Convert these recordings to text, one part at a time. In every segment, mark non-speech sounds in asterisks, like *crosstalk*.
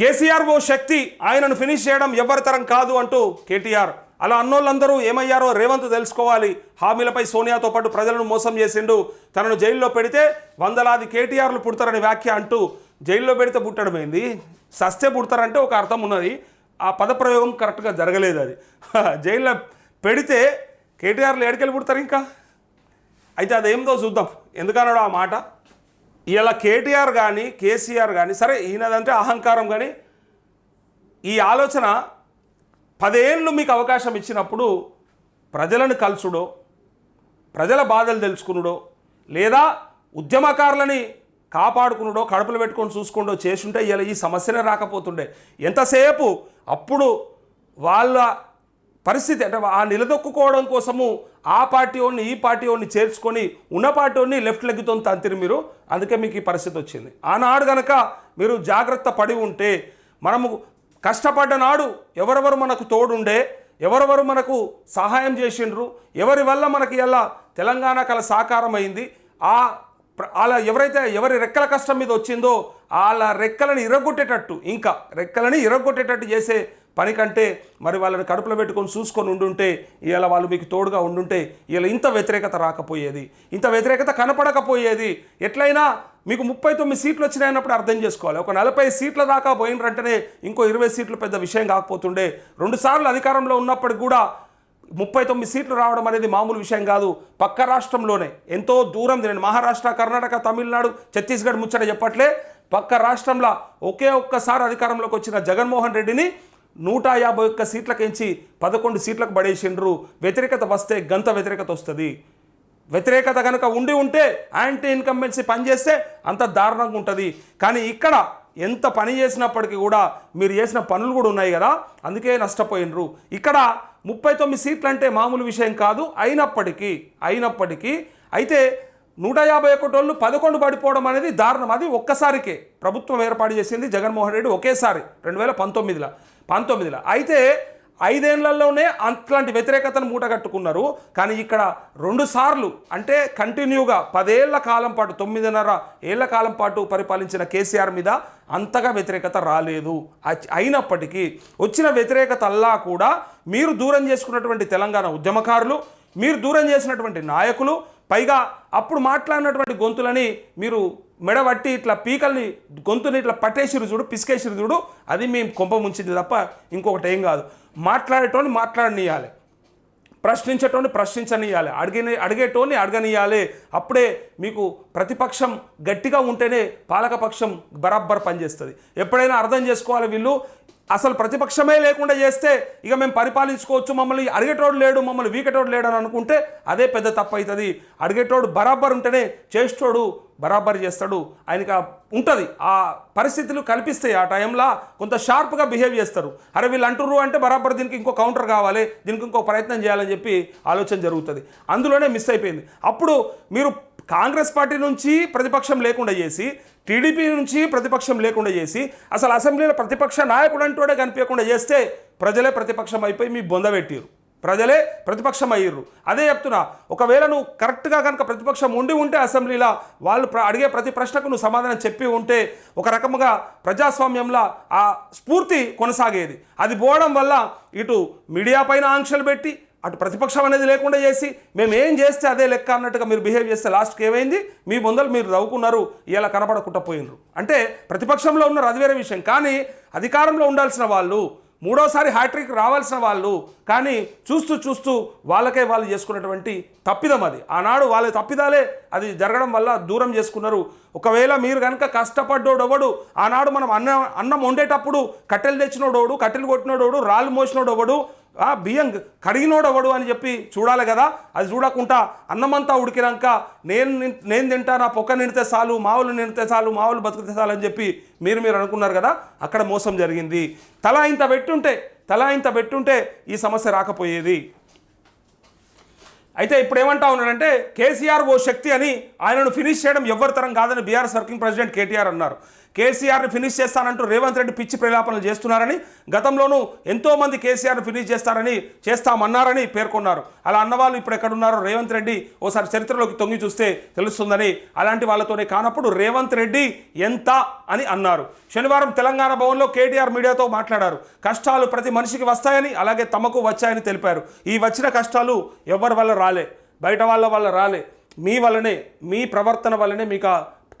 కేసీఆర్ ఓ శక్తి ఆయనను ఫినిష్ చేయడం ఎవ్వరి తరం కాదు అంటూ కేటీఆర్. అలా అన్నోళ్ళందరూ ఏమయ్యారో రేవంత్ తెలుసుకోవాలి. హామీలపై సోనియాతో పాటు ప్రజలను మోసం చేసిండు. తనను జైల్లో పెడితే వందలాది కేటీఆర్లు పుడతారని వ్యాఖ్య అంటూ జైల్లో పెడితే పుట్టడమైంది సస్తే పుడతారంటే ఒక అర్థం ఉన్నది. ఆ పదప్రయోగం కరెక్ట్గా జరగలేదు అది. *laughs* జైల్లో పెడితే కేటీఆర్లు ఎడకెళ్ళి పుడతారు ఇంకా? అయితే అదేందో చూద్దాం. ఎందుకన్నాడు ఆ మాట? ఇలా కేటీఆర్ కానీ కేసీఆర్ కానీ సరే ఈయనదంటే అహంకారం కానీ ఈ ఆలోచన పదేళ్ళు మీకు అవకాశం ఇచ్చినప్పుడు ప్రజలను కలుసుడో ప్రజల బాధలు తెలుసుకునుడో లేదా ఉద్యమకారులని కాపాడుకునుడో కడుపులు పెట్టుకొని చూసుకుండో చేసుంటే ఇలా ఈ సమస్యనే రాకపోతుండే. ఎంతసేపు అప్పుడు వాళ్ళ పరిస్థితి అంటే ఆ నిలదొక్కుకోవడం కోసము ఆ పార్టీ వాడిని ఈ పార్టీ వాడిని చేర్చుకొని ఉన్న పార్టీ వాడిని లెఫ్ట్ లెగ్గుతో తంతిరి మీరు. అందుకే మీకు ఈ పరిస్థితి వచ్చింది. ఆనాడు గనక మీరు జాగ్రత్త పడి ఉంటే మనము కష్టపడ్డ నాడు ఎవరెవరు మనకు తోడుండే ఎవరెవరు మనకు సహాయం చేసిండ్రు ఎవరి వల్ల మనకి ఇలా తెలంగాణ కల సాకారం అయింది ఆ అలా ఎవరైతే ఎవరి రెక్కల కష్టం మీద వచ్చిందో వాళ్ళ రెక్కలను ఇరగొట్టేటట్టు ఇంకా రెక్కలని ఇరగొట్టేటట్టు చేసే పని కంటే మరి వాళ్ళని కడుపులో పెట్టుకొని చూసుకొని ఉండుంటే ఇలా వాళ్ళు మీకు తోడుగా ఉండుంటే ఇలా ఇంత వ్యతిరేకత రాకపోయేది. ఇంత వ్యతిరేకత కనపడకపోయేది. ఎట్లయినా మీకు ముప్పై తొమ్మిది సీట్లు వచ్చినాయన్నప్పుడు అర్థం చేసుకోవాలి. ఒక నలభై సీట్ల దాకా పోయినరంటేనే ఇంకో ఇరవై సీట్లు పెద్ద విషయం కాకపోతుండే. రెండుసార్లు అధికారంలో ఉన్నప్పటికి కూడా ముప్పై తొమ్మిది సీట్లు రావడం అనేది మామూలు విషయం కాదు. పక్క రాష్ట్రంలోనే ఎంతో దూరం నేను మహారాష్ట్ర కర్ణాటక తమిళనాడు ఛత్తీస్గఢ్ ముచ్చట చెప్పట్లే. పక్క రాష్ట్రంలో ఒకే ఒక్కసారి అధికారంలోకి వచ్చిన జగన్మోహన్ రెడ్డిని నూట యాభై ఒక్క సీట్లకించి పదకొండు సీట్లకు పడేసిండ్రు. వ్యతిరేకత వస్తే గంత వ్యతిరేకత వస్తుంది. వ్యతిరేకత కనుక ఉండి ఉంటే యాంటీ ఇన్కంబెన్సీ పనిచేస్తే అంత దారుణంగా ఉంటుంది. కానీ ఇక్కడ ఎంత పని చేసినప్పటికీ కూడా మీరు చేసిన పనులు కూడా ఉన్నాయి కదా అందుకే నష్టపోయినరు ఇక్కడ ముప్పై తొమ్మిది సీట్లు అంటే మామూలు విషయం కాదు. అయినప్పటికీ అయినప్పటికీ అయితే నూట యాభై ఒకటి వాళ్ళు పదకొండు పడిపోవడం అనేది దారుణం. అది ఒక్కసారికే ప్రభుత్వం ఏర్పాటు చేసింది జగన్మోహన్ రెడ్డి ఒకేసారి రెండు వేల పంతొమ్మిదిలో. పంతొమ్మిదిలో. అయితే ఐదేళ్ళలోనే అట్లాంటి వ్యతిరేకతను మూటగట్టుకున్నారు. కానీ ఇక్కడ రెండు సార్లు అంటే కంటిన్యూగా పదేళ్ళ కాలం పాటు తొమ్మిదిన్నర ఏళ్ళ కాలం పాటు పరిపాలించిన కేసీఆర్ మీద అంతగా వ్యతిరేకత రాలేదు. అయినప్పటికీ వచ్చిన వ్యతిరేకత అల్లా కూడా మీరు దూరం చేసుకున్నటువంటి తెలంగాణ ఉద్యమకారులు మీరు దూరం చేసినటువంటి నాయకులు పైగా అప్పుడు మాట్లాడినటువంటి గొంతులని మీరు మెడబట్టి ఇట్లా పీకల్ని గొంతుని ఇట్లా పట్టేసిరు చూడు పిసికేసిరు చూడు అది మేము కొంప ముంచింది తప్ప ఇంకొకటి ఏం కాదు. మాట్లాడేటోని మాట్లాడనియాలి. ప్రశ్నించేటోని ప్రశ్నించనియాలి. అడిగిన అడిగేటోని అడగనియాలి. అప్పుడే మీకు ప్రతిపక్షం గట్టిగా ఉంటేనే పాలకపక్షం బరాబర్ పనిచేస్తుంది. ఎప్పుడైనా అర్థం చేసుకోవాలి వీళ్ళు. అసలు ప్రతిపక్షమే లేకుండా చేస్తే ఇక మేము పరిపాలించుకోవచ్చు. మమ్మల్ని అడిగేటోడు లేడు మమ్మల్ని వీకటోడు లేడు అని అనుకుంటే అదే పెద్ద తప్పు అవుతుంది. అడిగేటోడు బరాబర్ ఉంటేనే చేసేటోడు బరాబర్ చేస్తాడు. ఆయనకి ఉంటుంది. ఆ పరిస్థితులు కల్పిస్తాయి ఆ టైంలో కొంత షార్ప్గా బిహేవ్ చేస్తారు. అరే వీళ్ళు అంటుర్రు అంటే బరాబర్ దీనికి ఇంకో కౌంటర్ కావాలి దీనికి ఇంకో ప్రయత్నం చేయాలని చెప్పి ఆలోచన జరుగుతుంది. అందులోనే మిస్ అయిపోయింది. అప్పుడు మీరు కాంగ్రెస్ పార్టీ నుంచి ప్రతిపక్షం లేకుండా చేసి టీడీపీ నుంచి ప్రతిపక్షం లేకుండా చేసి అసలు అసెంబ్లీలో ప్రతిపక్ష నాయకుడు అంటూనే కనిపించకుండా చేస్తే ప్రజలే ప్రతిపక్షం అయిపోయి మీ బొందబెట్టిరు ప్రజలే ప్రతిపక్షం అయ్యారు అదే చెప్తున్నా ఒకవేళ నువ్వు కరెక్ట్గా కనుక ప్రతిపక్షం ఉండి ఉంటే అసెంబ్లీలో వాళ్ళు అడిగే ప్రతి ప్రశ్నకు నువ్వు సమాధానం చెప్పి ఉంటే ఒక రకముగా ప్రజాస్వామ్యంలో ఆ స్ఫూర్తి కొనసాగేది. అది పోవడం వల్ల ఇటు మీడియా పైన ఆంక్షలు పెట్టి అటు ప్రతిపక్షం అనేది లేకుండా చేసి మేము ఏం చేస్తే అదే లెక్క అన్నట్టుగా మీరు బిహేవ్ చేస్తే లాస్ట్కి ఏమైంది? మీ ముందలు మీరు నవ్వుకున్నారు ఇలా కనపడకుండా పోయినరు అంటే ప్రతిపక్షంలో ఉన్నారు అది వేరే విషయం. కానీ అధికారంలో ఉండాల్సిన వాళ్ళు మూడోసారి హ్యాట్రిక్ రావాల్సిన వాళ్ళు కానీ చూస్తూ చూస్తూ వాళ్ళకే వాళ్ళు చేసుకున్నటువంటి తప్పిదం అది. ఆనాడు వాళ్ళ తప్పిదాలే అది జరగడం వల్ల దూరం చేసుకున్నారు. ఒకవేళ మీరు కనుక కష్టపడ్డోడెవడు ఆనాడు మనం అన్నం అన్నం వండేటప్పుడు కట్టెలు తెచ్చినోడోడు కట్టెలు కొట్టినోడోడు రాళ్ళు మోసినోడెవడు బియ్యం కడిగినోడవడు అని చెప్పి చూడాలి కదా. అది చూడకుండా అన్నమంతా ఉడికినాక నేను నేను తింటా నా పొక్క నిండితే చాలు మావులు నిండితే చాలు మావులు బతికితే చాలు అని చెప్పి మీరు మీరు అనుకున్నారు కదా. అక్కడ మోసం జరిగింది. తల ఇంత పెట్టుంటే తల ఇంత పెట్టుంటే ఈ సమస్య రాకపోయేది. అయితే ఇప్పుడు ఏమంటా ఉన్నాడంటే కేసీఆర్ ఓ శక్తి అని ఆయనను ఫినిష్ చేయడం ఎవరి తరం కాదని బీఆర్ఎస్ వర్కింగ్ ప్రెసిడెంట్ కేటీఆర్ అన్నారు. కేసీఆర్ని ఫినిష్ చేస్తానంటూ రేవంత్ రెడ్డి పిచ్చి ప్రలాపనలు చేస్తున్నారని గతంలోనూ ఎంతో మంది కేసీఆర్ని ఫినిష్ చేస్తారని చేస్తామన్నారని పేర్కొన్నారు. అలా అన్నవాళ్ళు ఇప్పుడు ఎక్కడున్నారో రేవంత్ రెడ్డి ఓసారి చరిత్రలోకి తొంగి చూస్తే తెలుస్తుందని అలాంటి వాళ్ళతోనే కానప్పుడు రేవంత్ రెడ్డి ఎంత అని అన్నారు. శనివారం తెలంగాణ భవన్లో కేటీఆర్ మీడియాతో మాట్లాడారు. కష్టాలు ప్రతి మనిషికి వస్తాయని అలాగే తమకు వచ్చాయని తెలిపారు. ఈ వచ్చిన కష్టాలు ఎవరి వల్ల రాలే? బయట వాళ్ళ వల్ల రాలే. మీ వల్లనే మీ ప్రవర్తన వల్లనే మీకు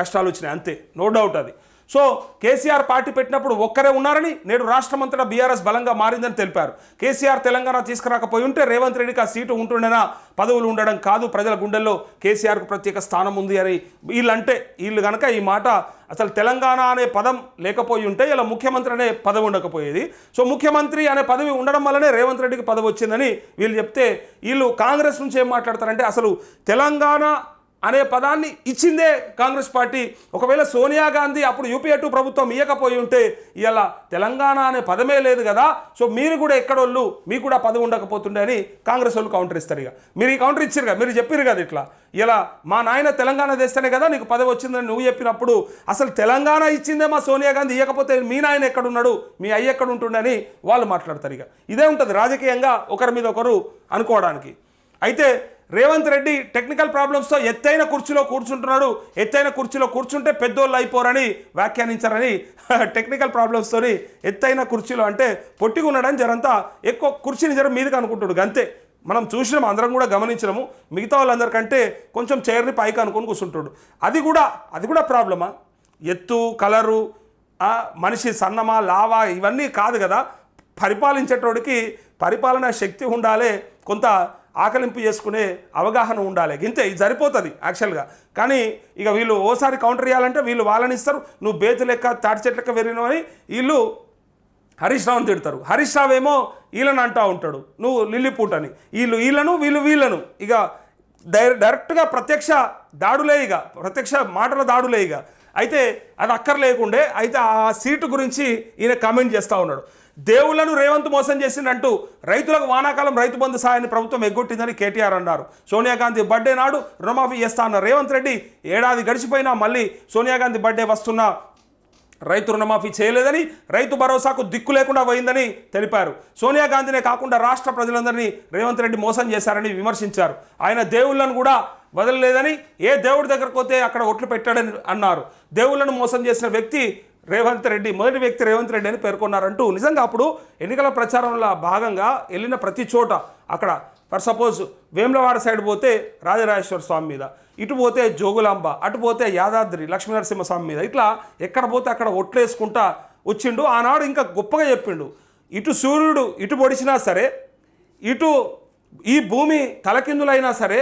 కష్టాలు వచ్చినాయి అంతే. నో డౌట్ అది. సో కేసీఆర్ పార్టీ పెట్టినప్పుడు ఒక్కరే ఉన్నారని నేడు రాష్ట్రమంతటా బీఆర్ఎస్ బలంగా మారిందని తెలిపారు. కేసీఆర్ తెలంగాణ తీసుకురాకపోయి ఉంటే రేవంత్ రెడ్డికి ఆ సీటు ఉంటుండేనా? పదవులు ఉండడం కాదు ప్రజల గుండెల్లో కేసీఆర్కు ప్రత్యేక స్థానం ఉంది అని వీళ్ళంటే వీళ్ళు కనుక ఈ మాట అసలు తెలంగాణ అనే పదం లేకపోయి ఉంటే ఇలా ముఖ్యమంత్రి అనే పదవి ఉండకపోయేది. సో ముఖ్యమంత్రి అనే పదవి ఉండడం వల్లనే రేవంత్ రెడ్డికి పదవి వచ్చిందని వీళ్ళు చెప్తే వీళ్ళు కాంగ్రెస్ నుంచి ఏం మాట్లాడతారంటే అసలు తెలంగాణ అనే పదాన్ని ఇచ్చిందే కాంగ్రెస్ పార్టీ. ఒకవేళ సోనియా గాంధీ అప్పుడు యూపీఏ టూ ప్రభుత్వం ఇవ్వకపోయి ఉంటే ఇలా తెలంగాణ అనే పదమే లేదు కదా. సో మీరు కూడా ఎక్కడోళ్ళు మీకు కూడా పదవి ఉండకపోతుండే అని కాంగ్రెస్ వాళ్ళు కౌంటర్ ఇస్తారు ఇక. మీరు ఈ కౌంటర్ ఇచ్చారు కదా మీరు చెప్పారు కదా ఇట్లా. ఇలా మా నాయన తెలంగాణ తెస్తేనే కదా నీకు పదవి వచ్చిందని నువ్వు చెప్పినప్పుడు అసలు తెలంగాణ ఇచ్చిందే మా సోనియా గాంధీ ఇవ్వకపోతే మీ నాయన ఎక్కడున్నాడు మీ అయ్య ఎక్కడ ఉంటుండని వాళ్ళు మాట్లాడతారు ఇక. ఇదే ఉంటుంది రాజకీయంగా ఒకరి మీద ఒకరు అనుకోవడానికి. అయితే రేవంత్ రెడ్డి టెక్నికల్ ప్రాబ్లమ్స్తో ఎత్తైన కుర్చీలో కూర్చుంటున్నాడు. ఎత్తైన కుర్చీలో కూర్చుంటే పెద్దోళ్ళు అయిపోరని వ్యాఖ్యానించారని *laughs* టెక్నికల్ ప్రాబ్లమ్స్తోని ఎత్తైన కుర్చీలో అంటే పొట్టిగా ఉండడం జరంతా ఎక్కువ కుర్చీని జర మీదకి అనుకుంటాడు అంతే. మనం చూసినాం అందరం కూడా గమనించినాము. మిగతా వాళ్ళందరికంటే కొంచెం చైర్ని పైకి అనుకొని కూర్చుంటాడు అది కూడా అది కూడా ప్రాబ్లమా? ఎత్తు కలరు మనిషి సన్నమా లావా ఇవన్నీ కాదు కదా. పరిపాలించేటోడికి పరిపాలన శక్తి ఉండాలి. కొంత ఆకలింపు చేసుకునే అవగాహన ఉండాలి. ఇంతే ఇది సరిపోతుంది యాక్చువల్గా. కానీ ఇక వీళ్ళు ఓసారి కౌంటర్ చేయాలంటే వీళ్ళు వాళ్ళని ఇస్తారు. నువ్వు బేతు లెక్క తాటి చెట్టు లెక్క పెరిగినావు అని వీళ్ళు హరీష్ రావుని తిడతారు. హరీష్ రావు ఏమో వీళ్ళని అంటూ ఉంటాడు. నువ్వు లిల్లిపూట్ అని వీళ్ళు వీళ్ళను వీళ్ళు వీళ్ళను. ఇక డైర డైరెక్ట్గా ప్రత్యక్ష దాడులే ఇక. ప్రత్యక్ష మాటల దాడులే ఇక. అయితే అది అక్కర్లేకుండే. అయితే ఆ సీటు గురించి ఈయన కామెంట్ చేస్తూ ఉన్నాడు. దేవులను రేవంత్ మోసం చేసిందంటూ రైతులకు వానాకాలం రైతు బంధు సాయాన్ని ప్రభుత్వం ఎగ్గొట్టిందని కేటీఆర్ అన్నారు. సోనియా గాంధీ బర్త్డే నాడు రుణమాఫీ చేస్తా అన్న రేవంత్ రెడ్డి ఏడాది గడిచిపోయినా మళ్ళీ సోనియా గాంధీ బర్త్డే వస్తున్నా రైతు రుణమాఫీ చేయలేదని రైతు భరోసాకు దిక్కు లేకుండా పోయిందని తెలిపారు. సోనియా గాంధీనే కాకుండా రాష్ట్ర ప్రజలందరినీ రేవంత్ రెడ్డి మోసం చేశారని విమర్శించారు. ఆయన దేవుళ్ళను కూడా వదలలేదని ఏ దేవుడి దగ్గరకు పోతే అక్కడ ఒట్లు పెట్టాడని అన్నారు. దేవుళ్ళను మోసం చేసిన వ్యక్తి రేవంత్ రెడ్డి మొదటి వ్యక్తి రేవంత్ రెడ్డి అని పేర్కొన్నారంటూ నిజంగా అప్పుడు ఎన్నికల ప్రచారంలో భాగంగా వెళ్ళిన ప్రతి చోట అక్కడ ఫర్ సపోజ్ వేములవాడ సైడ్ పోతే రాజరాజేశ్వర స్వామి మీద ఇటు పోతే జోగులాంబ అటు పోతే యాదాద్రి లక్ష్మీనరసింహ స్వామి మీద ఇట్లా ఎక్కడ పోతే అక్కడ ఒట్లేసుకుంటా వచ్చిండు. ఆనాడు ఇంకా గొప్పగా చెప్పిండు. ఇటు సూర్యుడు ఇటు పొడిచినా సరే ఇటు ఈ భూమి తలకిందులైనా సరే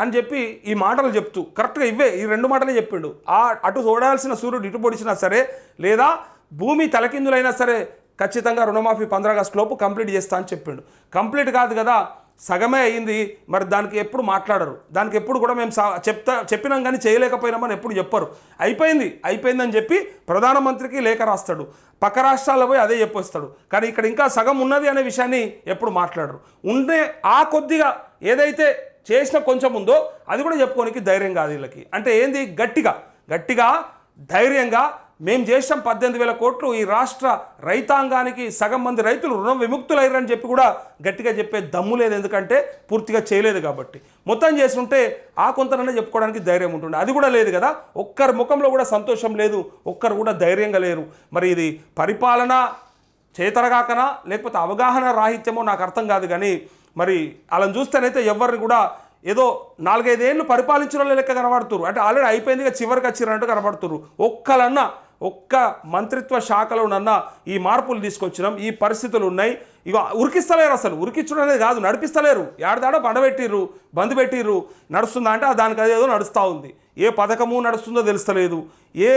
అని చెప్పి ఈ మాటలు చెప్తూ కరెక్ట్గా ఇవే ఈ రెండు మాటలే చెప్పిండు. ఆ అటు చూడాల్సిన సూర్యుడు ఇటు పొడిచినా సరే లేదా భూమి తలకిందులైనా సరే ఖచ్చితంగా రుణమాఫీ పంద్రా ఆగస్టు లోపు కంప్లీట్ చేస్తా అని చెప్పిండు. కంప్లీట్ కాదు కదా సగమే అయింది మరి దానికి ఎప్పుడు మాట్లాడరు. దానికి ఎప్పుడు కూడా మేము సా- చెప్తా చెప్పినాం కానీ చేయలేకపోయినామని ఎప్పుడు చెప్పరు. అయిపోయింది అయిపోయిందని చెప్పి ప్రధానమంత్రికి లేఖ రాస్తాడు. పక్క రాష్ట్రాల్లో పోయి అదే చెప్పొస్తాడు. కానీ ఇక్కడ ఇంకా సగం ఉన్నది అనే విషయాన్ని ఎప్పుడు మాట్లాడరు. ఉండే ఆ కొద్దిగా ఏదైతే చేసిన కొంచెం ఉందో అది కూడా చెప్పుకోనికి ధైర్యం కాదు వీళ్ళకి. అంటే ఏంది? గట్టిగా. గట్టిగా ధైర్యంగా మేము చేసాం పద్దెనిమిది వేల కోట్లు. ఈ రాష్ట్ర రైతాంగానికి సగం మంది రైతులు రుణం విముక్తులయ్యారని చెప్పి కూడా గట్టిగా చెప్పే దమ్ము లేదు. ఎందుకంటే పూర్తిగా చేయలేదు కాబట్టి. మొత్తం చేస్తుంటే ఆ కొంతనన్నా చెప్పుకోవడానికి ధైర్యం ఉంటుండే. అది కూడా లేదు కదా? ఒక్కరి ముఖంలో కూడా సంతోషం లేదు. ఒక్కరు కూడా ధైర్యంగా లేరు. మరి ఇది పరిపాలన చేతరగాకనా లేకపోతే అవగాహన రాహిత్యమో నాకు అర్థం కాదు కానీ మరి వాళ్ళని చూస్తేనైతే ఎవరిని కూడా ఏదో నాలుగైదేళ్ళు పరిపాలించిన లెక్క కనబడుతున్నారు అంటే ఆల్రెడీ అయిపోయింది ఇక చివరికి వచ్చినట్టు కనబడుతున్నారు ఒక్కలన్నా ఒక్క మంత్రిత్వ శాఖలోనన్నా ఈ మార్పులు తీసుకొచ్చినాం ఈ పరిస్థితులు ఉన్నాయి. ఇక ఉరికిస్తలేరు అసలు. ఉరికించడం అనేది కాదు నడిపిస్తలేరు. ఏడదాడో బండబెట్టిర్రు బంద్ పెట్టిర్రు. నడుస్తుందా అంటే దానికి అదేదో నడుస్తూ ఉంది. ఏ పథకము నడుస్తుందో తెలుస్తలేదు. ఏ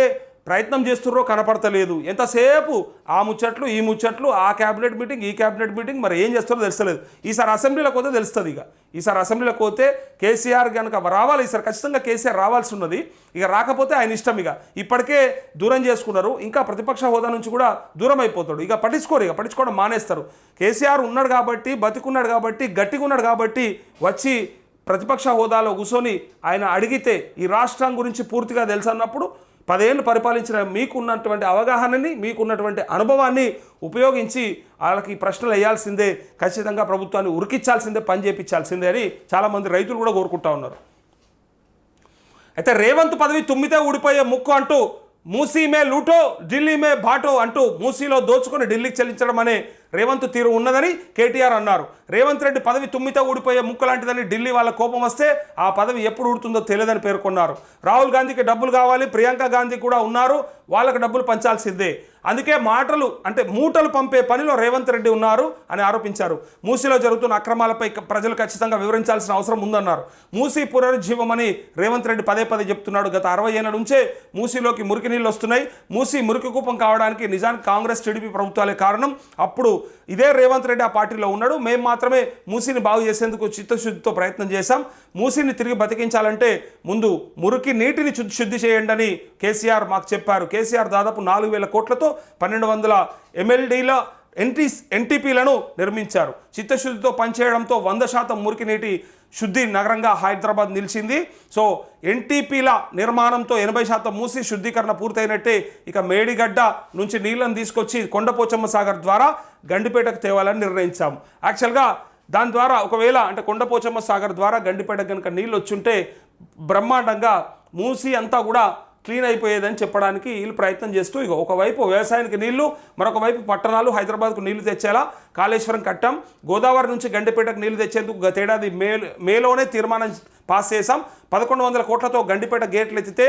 ప్రయత్నం చేస్తుర్రో కనపడతలేదు. ఎంతసేపు ఆ ముచ్చట్లు ఈ ముచ్చట్లు ఆ క్యాబినెట్ మీటింగ్ ఈ క్యాబినెట్ మీటింగ్ మరి ఏం చేస్తారో తెలుస్తలేదు. ఈసారి అసెంబ్లీలోకి పోతే తెలుస్తుంది ఇక. ఈసారి అసెంబ్లీలోకి పోతే కేసీఆర్ కనుక రావాలి ఈసారి ఖచ్చితంగా కేసీఆర్ రావాల్సి ఉన్నది ఇక రాకపోతే ఆయన ఇష్టం ఇక. ఇప్పటికే దూరం చేసుకున్నారు. ఇంకా ప్రతిపక్ష హోదా నుంచి కూడా దూరం అయిపోతాడు ఇక పట్టించుకోరు ఇక. పట్టించుకోవడం మానేస్తారు. కేసీఆర్ ఉన్నాడు కాబట్టి బతికున్నాడు కాబట్టి గట్టిగా ఉన్నాడు కాబట్టి వచ్చి ప్రతిపక్ష హోదాలో కూర్చొని ఆయన అడిగితే ఈ రాష్ట్రం గురించి పూర్తిగా తెలుసు అన్నప్పుడు పదేళ్ళు పరిపాలించిన మీకున్నటువంటి అవగాహనని మీకున్నటువంటి అనుభవాన్ని ఉపయోగించి వాళ్ళకి ప్రశ్నలు వేయాల్సిందే ఖచ్చితంగా ప్రభుత్వాన్ని ఉరికించాల్సిందే పని చేయించాల్సిందే అని చాలామంది రైతులు కూడా కోరుకుంటా ఉన్నారు. అయితే రేవంత్ పదవి తుమ్మితే ఊడిపోయే ముక్కు అంటూ మూసీ మే లూటో ఢిల్లీ మే బాటో అంటూ మూసీలో దోచుకుని ఢిల్లీకి చెల్లించడం అనే రేవంత్ తీరు ఉన్నదని కేటీఆర్ అన్నారు. రేవంత్ రెడ్డి పదవి తుమ్మితే ఊడిపోయే ముక్క లాంటిదని ఢిల్లీ వాళ్ళ కోపం వస్తే ఆ పదవి ఎప్పుడు ఊడుతుందో తెలియదని పేర్కొన్నారు. రాహుల్ గాంధీకి డబ్బులు కావాలి ప్రియాంక గాంధీ కూడా ఉన్నారు వాళ్ళకి డబ్బులు పంచాల్సిందే. అందుకే మాటలు అంటే మూటలు పంపే పనిలో రేవంత్ రెడ్డి ఉన్నారు అని ఆరోపించారు. మూసీలో జరుగుతున్న అక్రమాలపై ప్రజలు ఖచ్చితంగా వివరించాల్సిన అవసరం ఉందన్నారు. మూసీ పునరుజ్జీవమని రేవంత్ రెడ్డి పదే పదే చెప్తున్నాడు. గత అరవై ఏళ్ళ నుంచే మూసీలోకి మురికి నీళ్ళు వస్తున్నాయి. మూసీ మురికి కూపం కావడానికి నిజానికి కాంగ్రెస్ టీడీపీ ప్రభుత్వాలే కారణం. అప్పుడు ఇదే రేవంత్ రెడ్డి ఆ పార్టీలో ఉన్నాడు. మేము మాత్రమే మూసీని బాగు చేసేందుకు చిత్తశుద్ధితో ప్రయత్నం చేశాం. మూసీని తిరిగి బతికించాలంటే ముందు మురికి నీటిని శుద్ధి చేయండి అని కేసీఆర్ మాకు చెప్పారు. కేసీఆర్ దాదాపు నాలుగు వేల కోట్లతో పన్నెండు వందల ఎమ్మెల్డీల ఎన్టీ ఎన్టీపీలను నిర్మించారు. చిత్తశుద్ధితో పనిచేయడంతో వంద శాతం మురికి నీటి శుద్ధి నగరంగా హైదరాబాద్ నిలిచింది. సో ఎన్టీపీల నిర్మాణంతో ఎనభై శాతం మూసి శుద్ధీకరణ పూర్తయినట్టే ఇక మేడిగడ్డ నుంచి నీళ్ళని తీసుకొచ్చి కొండపోచమ్మ సాగర్ ద్వారా గండిపేటకు తేవాలని నిర్ణయించాం. యాక్చువల్గా దాని ద్వారా ఒకవేళ అంటే కొండపోచమ్మ సాగర్ ద్వారా గండిపేట కనుక నీళ్ళు వచ్చుంటే బ్రహ్మాండంగా మూసి అంతా కూడా క్లీన్ అయిపోయేదని చెప్పడానికి వీళ్ళు ప్రయత్నం చేస్తూ ఇక ఒకవైపు వ్యవసాయానికి నీళ్ళు మరొక వైపు పట్టణాలు హైదరాబాద్కు నీళ్ళు తెచ్చేలా కాళేశ్వరం కట్టం. గోదావరి నుంచి గండిపేటకు నీళ్ళు తెచ్చేందుకు గతేడాది మే మేలోనే తీర్మానం పాస్ చేశాం. పదకొండు వందల కోట్లతో గండిపేట గేట్లు ఎత్తితే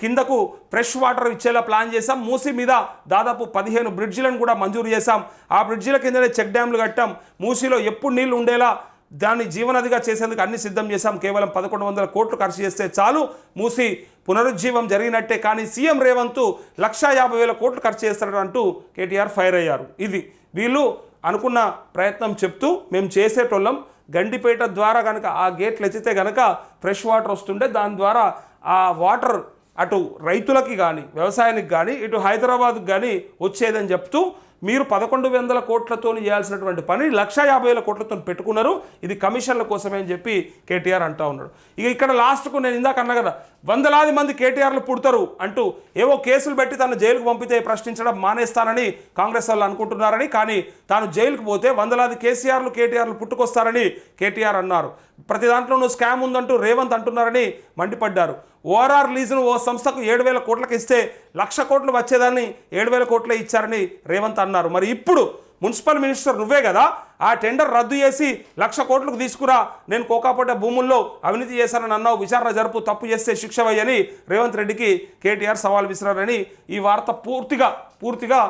కిందకు ఫ్రెష్ వాటర్ ఇచ్చేలా ప్లాన్ చేశాం. మూసి మీద దాదాపు పదిహేను బ్రిడ్జిలను కూడా మంజూరు చేశాం. ఆ బ్రిడ్జిల కిందనే చెక్ డ్యామ్లు కట్టాం. మూసిలో ఎప్పుడు నీళ్ళు ఉండేలా దాన్ని జీవనదిగా చేసేందుకు అన్ని సిద్ధం చేశాం. కేవలం పదకొండు వందల కోట్లు ఖర్చు చేస్తే చాలు. మూసి పునరుజ్జీవం జరిగినట్టే కానీ సీఎం రేవంత్ లక్షా యాభై వేల కోట్లు ఖర్చు చేస్తాడు అంటూ కేటీఆర్ ఫైర్ అయ్యారు. ఇది వీళ్ళు అనుకున్న ప్రయత్నం చెప్తూ మేము చేసేటోళ్ళం. గండిపేట ద్వారా కనుక ఆ గేట్లు ఎత్తితే కనుక ఫ్రెష్ వాటర్ వస్తుండే. దాని ద్వారా ఆ వాటర్ అటు రైతులకి కానీ వ్యవసాయానికి కానీ ఇటు హైదరాబాద్కి కానీ వచ్చేదని చెప్తూ మీరు పదకొండు వందల కోట్లతో చేయాల్సినటువంటి పని లక్ష యాభై వేల కోట్లతో పెట్టుకున్నారు. ఇది కమిషన్ల కోసమే అని చెప్పి కేటీఆర్ అంటా ఉన్నాడు. ఇక ఇక్కడ లాస్ట్కు నేను ఇందాక అన్నా కదా వందలాది మంది కేటీఆర్లు పుడతారు అంటూ ఏవో కేసులు పెట్టి తను జైలుకు పంపితే ప్రశ్నించడం మానేస్తానని కాంగ్రెస్ వాళ్ళు అనుకుంటున్నారని కానీ తాను జైలుకు పోతే వందలాది కేసీఆర్లు కేటీఆర్లు పుట్టుకొస్తారని కేటీఆర్ అన్నారు. ప్రతి దాంట్లోనూ స్కామ్ ఉందంటూ రేవంత్ అంటున్నారని మండిపడ్డారు. ఓఆర్ఆర్ లీజును ఓ సంస్థకు ఏడు వేల కోట్లకు ఇస్తే లక్ష కోట్లు వచ్చేదాన్ని ఏడు వేల కోట్లే ఇచ్చారని రేవంత్ అన్నారు. మరి ఇప్పుడు మున్సిపల్ మినిస్టర్ నువ్వే కదా ఆ టెండర్ రద్దు చేసి లక్ష కోట్లకు తీసుకురా నేను కోకాపేట భూముల్లో అవినీతి చేశానని అన్నావు విచారణ జరుపు తప్పు చేస్తే శిక్షవయ్యని రేవంత్ రెడ్డికి కేటీఆర్ సవాల్ విసిరారని ఈ వార్త పూర్తిగా పూర్తిగా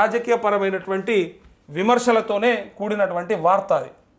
రాజకీయపరమైనటువంటి విమర్శలతోనే కూడినటువంటి వార్త అది.